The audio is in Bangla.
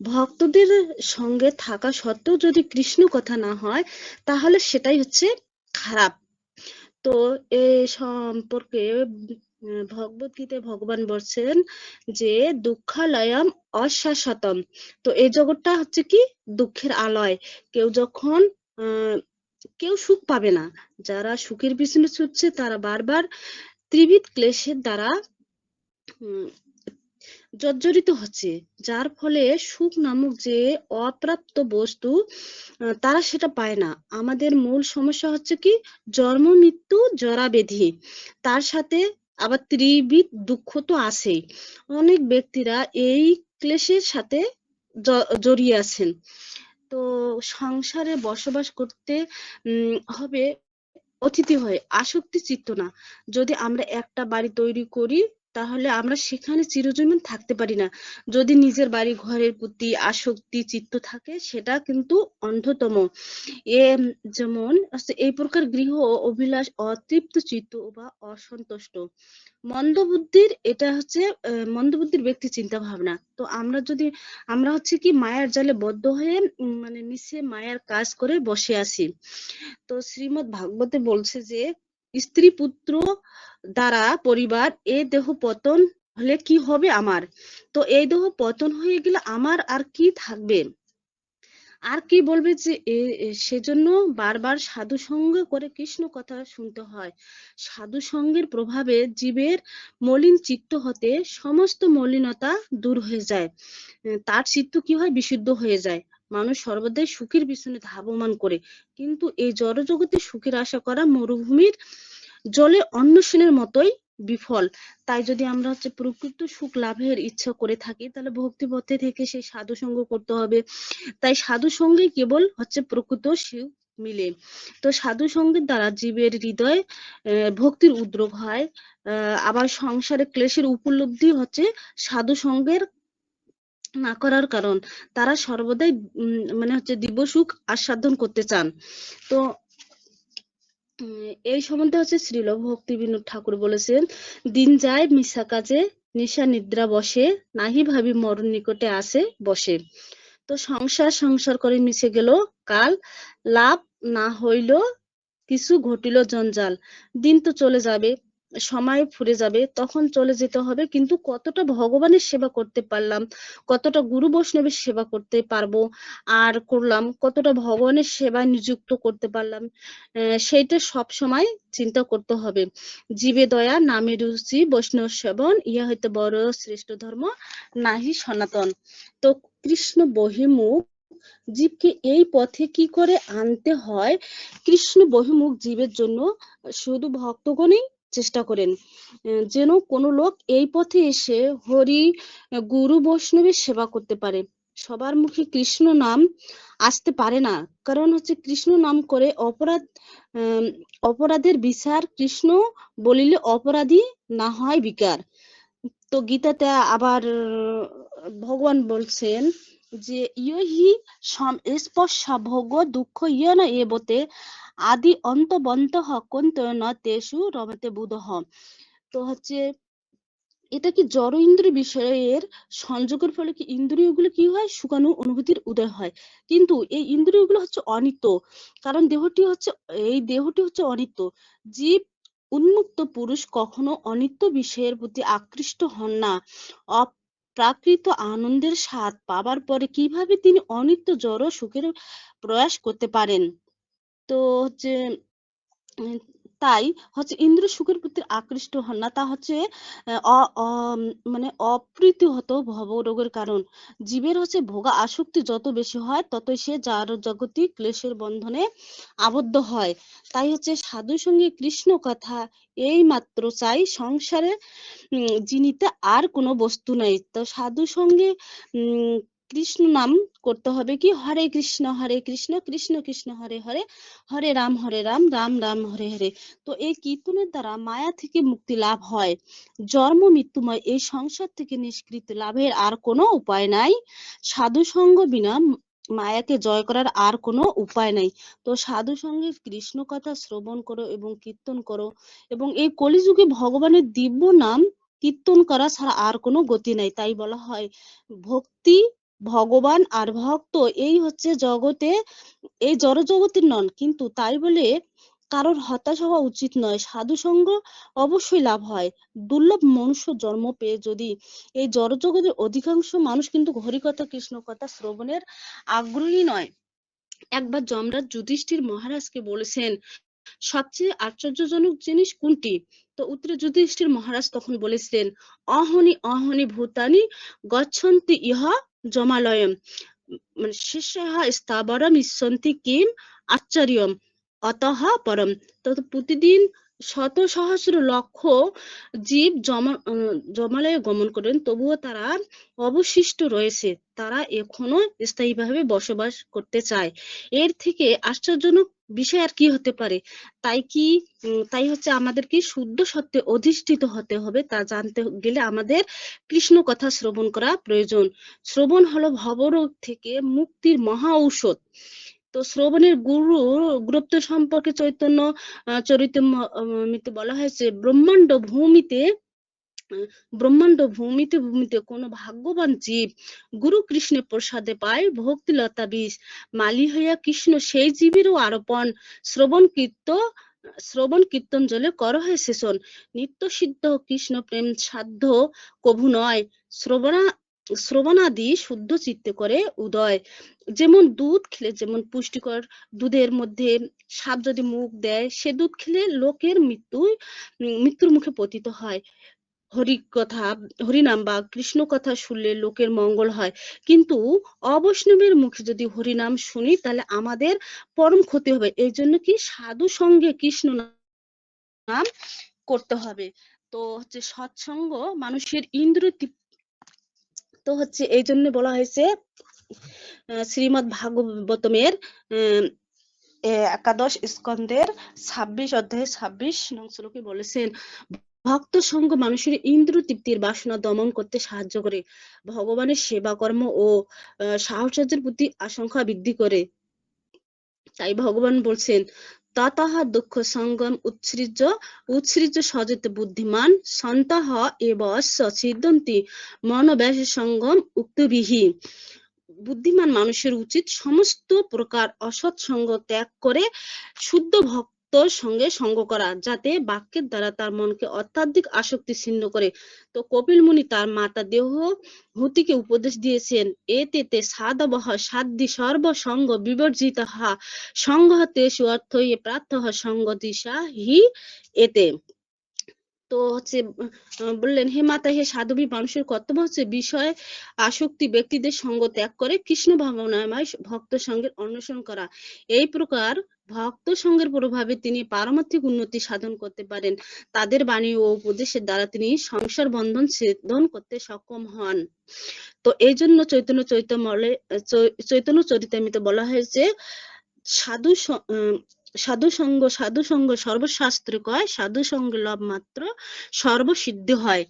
ভক্তদের সঙ্গে থাকা সত্ত্বেও যদি কৃষ্ণ কথা না হয়, তাহলে সেটাই হচ্ছে খারাপ। তো এ সম্পর্কে ভগবত গীতায় ভগবান বলছেন যে, দুঃখালয়ম অশাশ্বতম। তো এই জগৎটা হচ্ছে কি? দুঃখের আলয়। কেউ যখন কেউ সুখ পাবে না। যারা সুখের পিছনে ছুটছে, তারা বারবার ত্রিবিধ ক্লেশের দ্বারা জর্জরিত হচ্ছে, যার ফলে সুখ নামক যে অপ্রাপ্ত বস্তু তারা সেটা পায় না। আমাদের মূল সমস্যা হচ্ছে কি? জন্ম, মৃত্যু জরা তার সাথে আবার ত্রিবিধ দুঃখ তো আছেই। অনেক ব্যক্তিরা এই ক্লেশের সাথে জড়িয়ে আছেন। তো সংসারে বসবাস করতে হবে অতিথি হয়ে আসক্তি চিত্ত না। যদি আমরা একটা বাড়ি তৈরি করি তাহলে আমরা সেখানে চিরজীবন থাকতে পারি না। যদি নিজের বাড়ি ঘরের প্রতি আসক্তি, চিত্ত থাকে, সেটা কিন্তু অন্ধতম এ যেমন এই প্রকার গৃহ অভিলাষ, অতৃপ্ত চিত্ত বা অসন্তুষ্ট। মন্দবুদ্ধির, এটা হচ্ছে মন্দবুদ্ধির ব্যক্তি চিন্তা ভাবনা তো আমরা যদি, আমরা হচ্ছে কি মায়ার জালে বদ্ধ হয়ে মানে নিচে মায়ার কাজ করে বসে আছি। তো শ্রীমৎ ভাগবতে বলছে যে স্ত্রী পুত্র দ্বারা পরিবার, এ দেহ পতন হলে কি হবে আমার? তো এই দেহ পতন হয়ে গেলে আমার আর কি থাকবে? আর কি বলবে যে সেজন্য বারবার সাধু সঙ্গ করে কৃষ্ণ কথা শুনতে হয়। সাধু সঙ্গের প্রভাবে জীবের মলিন চিত্ত হতে সমস্ত মলিনতা দূর হয়ে যায়। তার চিত্ত কি হয়? বিশুদ্ধ হয়ে যায়। মানুষ সর্বদাই সুখের পিছনে ধাবমান করে। কিন্তু এই জড়জগতে সুখের আশা করা মরুভূমির জলে অন্বেষণের মতোই বিফল। তাই যদি আমরা হচ্ছে প্রকৃত সুখ লাভের ইচ্ছা করে থাকি, তাহলে ভক্তি পথে থেকে সেই সাধু সঙ্গ করতে হবে। তাই সাধু সঙ্গে কেবল হচ্ছে প্রকৃত সুখ মিলে। তো সাধু সঙ্গের দ্বারা জীবের হৃদয় ভক্তির উদ্রব হয়। আবার সংসারে ক্লেশের উপলব্ধি হচ্ছে সাধু সঙ্গের না করার কারণ, তারা সর্বদাই মানে হচ্ছে দিব্য সুখ আস্বাদন করতে চান। তো এই সম্বন্ধে হচ্ছে শ্রীল ভক্তি বিনোদ ঠাকুর বলেছেন, দিন যায় মিশা কাজে, নিশা নিদ্রা বসে, নাহি ভাবি মরণ নিকটে আসে, বসে। তো সংসার সংসার করে মিশে গেল, কাল লাভ না হইল, কিছু ঘটিল জঞ্জাল, দিন তো চলে যাবে। সময় ফুরে যাবে, তখন চলে যেতে হবে। কিন্তু কতটা ভগবানের সেবা করতে পারলাম, কতটা গুরু বৈষ্ণবের সেবা করতে পারব আর করলাম, কতটা ভগবানের সেবায় নিযুক্ত করতে পারলাম সেইটা সব সময় চিন্তা করতে হবে। জীবে দয়া, নামে রুচি, বৈষ্ণব সেবন, ইহা হইতে বড় শ্রেষ্ঠ ধর্ম, নাহি সনাতন। তো কৃষ্ণ বহিমুখ জীবকে এই পথে কি করে আনতে হয়? কৃষ্ণ বহিমুখ জীবের জন্য শুধু ভক্তগণই চেষ্টা করেন। যেন কোনো লোক এই পথে এসে হরি, গুরু, বৈষ্ণবের সেবা করতে পারে। সবার মুখে কৃষ্ণ নাম আসতে পারে না। কারণ হচ্ছে কৃষ্ণ নাম করে অপরাধ অপরাধের বিচার কৃষ্ণ বলিলে অপরাধী না হয় বিকার। তো গীতাতে আবার ভগবান বলছেন যে, ইয়হি স্পর্শা ভোগ দুঃখ ইয় না এবতে আদি অন্ত বন্ত হকন্ত ন তেষু রমতে বুধহ তো হচ্ছে, এটা কি জড় ইন্দ্রিয় বিষয়ের সংযোগের ফলে কি ইন্দ্রিয়গুলো কি হয়? সুখানু অনুভূতির উদয় হয়। কিন্তু এই ইন্দ্রিয়গুলো হচ্ছে অনিত্য, কারণ দেহটি হচ্ছে, এই দেহটি হচ্ছে অনিত্য। জীব, উন্মুক্ত পুরুষ কখনো অনিত্য বিষয়ের প্রতি আকৃষ্ট হন না। অপ্রাকৃত আনন্দের স্বাদ পাবার পরে কীভাবে তিনি অনিত্য জড় সুখের প্রয়াস করতে পারেন? তো হচ্ছে তাই হচ্ছে ইন্দ্র সুখের প্রতি আকৃষ্ট হন না। তা হচ্ছে মানে অপ্রীতিহত ভবরোগের কারণ। জীবের হচ্ছে ভোগা আসক্তি যত বেশি হয়, ততই সে যার জগতিক ক্লেশের বন্ধনে আবদ্ধ হয়। তাই হচ্ছে সাধু সঙ্গে কৃষ্ণ কথা এই মাত্র চাই, সংসারে যিনিতে আর কোনো বস্তু নাই। তো সাধু সঙ্গে, উম কৃষ্ণ নাম করতে হবে কি? হরে কৃষ্ণ হরে কৃষ্ণ কৃষ্ণ কৃষ্ণ, হরে হরে হরে রাম হরে রাম রাম রাম, হরে হরে। তো এই কীর্তনের দ্বারা মায়া থেকে মুক্তি লাভ হয়। জন্ম, মৃত্যুময় এই সংসার থেকে নিষ্কৃতি লাভের আর কোনো উপায় নাই। সাধু সঙ্গ বিনা মায়াকে জয় করার আর কোনো উপায় নাই। তো সাধু সঙ্গে কৃষ্ণ কথা শ্রবণ করো এবং কীর্তন করো এবং এই কলিযুগে ভগবানের দিব্য নাম কীর্তন করা ছাড়া আর কোনো গতি নাই। তাই বলা হয়, ভক্তি ভগবান আর ভক্ত এই হচ্ছে জগতে, এই জড় জগতের নন। কিন্তু তাই বলে কারোর হতাশ হওয়া উচিত নয়। সাধু সঙ্গ অবশ্যই লাভ হয়। দুর্লভ মনুষ্য জন্ম পেয়ে যদি এই জড় জগতের অধিকাংশ মানুষ কিন্তু হরিকথা কৃষ্ণ কথা শ্রবণের আগ্রহী নয়। একবার যমরাজ যুধিষ্ঠির মহারাজকে বলেছেন, সবচেয়ে আশ্চর্যজনক জিনিস কোনটি? তো উত্তরে যুধিষ্ঠির মহারাজ তখন বলেছিলেন, অহনি অহনি ভূতানি গচ্ছন্তি ইহা জমালয়ম। মানে শিষ্য স্থাবরম ইচ্ছন্তি কিম আশ্চর্যম অতহ পরম। তো প্রতিদিন শত সহস্র লক্ষ জীব জমা, জমালয়ে গমন করেন, তবুও তারা অবশিষ্ট রয়েছে। তারা এখনও স্থায়ীভাবে বসবাস করতে চায়। এর থেকে আশ্চর্যজনক বিষয় আর কি হতে পারে? তাই কি তাই হচ্ছে আমাদের কি শুদ্ধ সত্যে অধিষ্ঠিত হতে হবে তা জানতে গেলে আমাদের কৃষ্ণ কথা শ্রবণ করা প্রয়োজন। শ্রবণ হলো ভবরোগ থেকে মুক্তির মহা ঔষধ। তো শ্রবণের গুরু গুরুত্ব সম্পর্কে চৈতন্য চরিত্রমিতে বলা হয়েছে, ব্রহ্মাণ্ড ভূমিতে ব্রহ্মাণ্ড ভূমিতে ভূমিতে কোন ভাগ্যবান জীব গুরু কৃষ্ণের প্রসাদে পায় ভক্তিলতা বিষ মালি হইয়া কৃষ্ণ সেই জীবেরও আরোপণ। শ্রবণ কীর্ত, শ্রবণ কীর্তন জলে কর হয় সেশন নিত্য সিদ্ধ কৃষ্ণ প্রেম সাধ্য কভু নয়। শ্রবণা, শ্রবণাদি শুদ্ধ চিত্তে করে উদয়। যেমন দুধ খেলে যেমন পুষ্টিকর দুধের মধ্যে সাপ যদি মুখ দেয়, সে দুধ খেলে লোকের মৃত্যু মৃত্যুর মুখে পতিত হয়। হরি কথা হরিনাম বা কৃষ্ণ কথা শুনলে লোকের মঙ্গল হয়। কিন্তু অবৈষ্ণবের মুখে যদি হরিনাম শুনি, তাহলে আমাদের পরম ক্ষতি হবে। এই জন্য কি সাধু সঙ্গে কৃষ্ণ নাম করতে হবে। তো হচ্ছে সৎসঙ্গ মানুষের ইন্দ্র তো হচ্ছে এই জন্য বলা হয়েছে শ্রীমৎ ভাগবতমের একাদশ স্কন্ধের ছাব্বিশ অধ্যায়ে ছাব্বিশ নং শ্লোকে বলেছেন ভক্ত সঙ্গ মানুষের ইন্দ্র তৃপ্তির বাসনা দমন করতে সাহায্য করে। ভগবানের সেবা কর্ম ও সাহসের প্রতি আশঙ্কা বৃদ্ধি করে। তাই ভগবান বলছেন ততঃ দুঃখ সঙ্গম উৎসৃজ্য উৎসৃজ্য সজত বুদ্ধিমান সন্তঃ এব সিদ্ধন্তি মনোব্যাস সঙ্গম উক্তবিহি বুদ্ধিমান মানুষের উচিত সমস্ত প্রকার অসৎ সঙ্গ ত্যাগ করে শুদ্ধ ভক্ত সঙ্গে সঙ্গ করা, যাতে বাক্যের দ্বারা তার মনকে অত্যাধিক আসক্তি ছিন্ন করে। তো কপিল মুনি তার মাতা দেহ হুতিকে উপদেশ দিয়েছেন এতে তে সাধবহ সাধ্যি সর্বসঙ্গ বিবর্জিত হা সঙ্গ তেষু অর্থ ইয়ে প্রার্থ সঙ্গ দিশা হি এতে। তো হচ্ছে বললেন, হে মাতা, হে সাধবী মানুষের কর্তব্য হচ্ছে বিষয়, আসক্তি ব্যক্তিদের সঙ্গ ত্যাগ করে কৃষ্ণ ভাবনাময় ভক্ত সঙ্গের অন্বেষণ করা। এই প্রকার ভক্ত সঙ্গের প্রভাবে তিনি পারমার্থিক উন্নতি সাধন করতে পারেন। তাদের বাণী ও উপদেশের দ্বারা তিনি সংসার বন্ধন ছেদন করতে সক্ষম হন। তো এই জন্য চৈতন্য চৈতন্য চৈতন্য চরিতামিতে বলা হয়েছে, সাধু সাধু সঙ্গ সাধু সঙ্গ সর্বশাস্ত্র কয় সাধু সঙ্গ লাভ মাত্র সর্বসিদ্ধি হয়।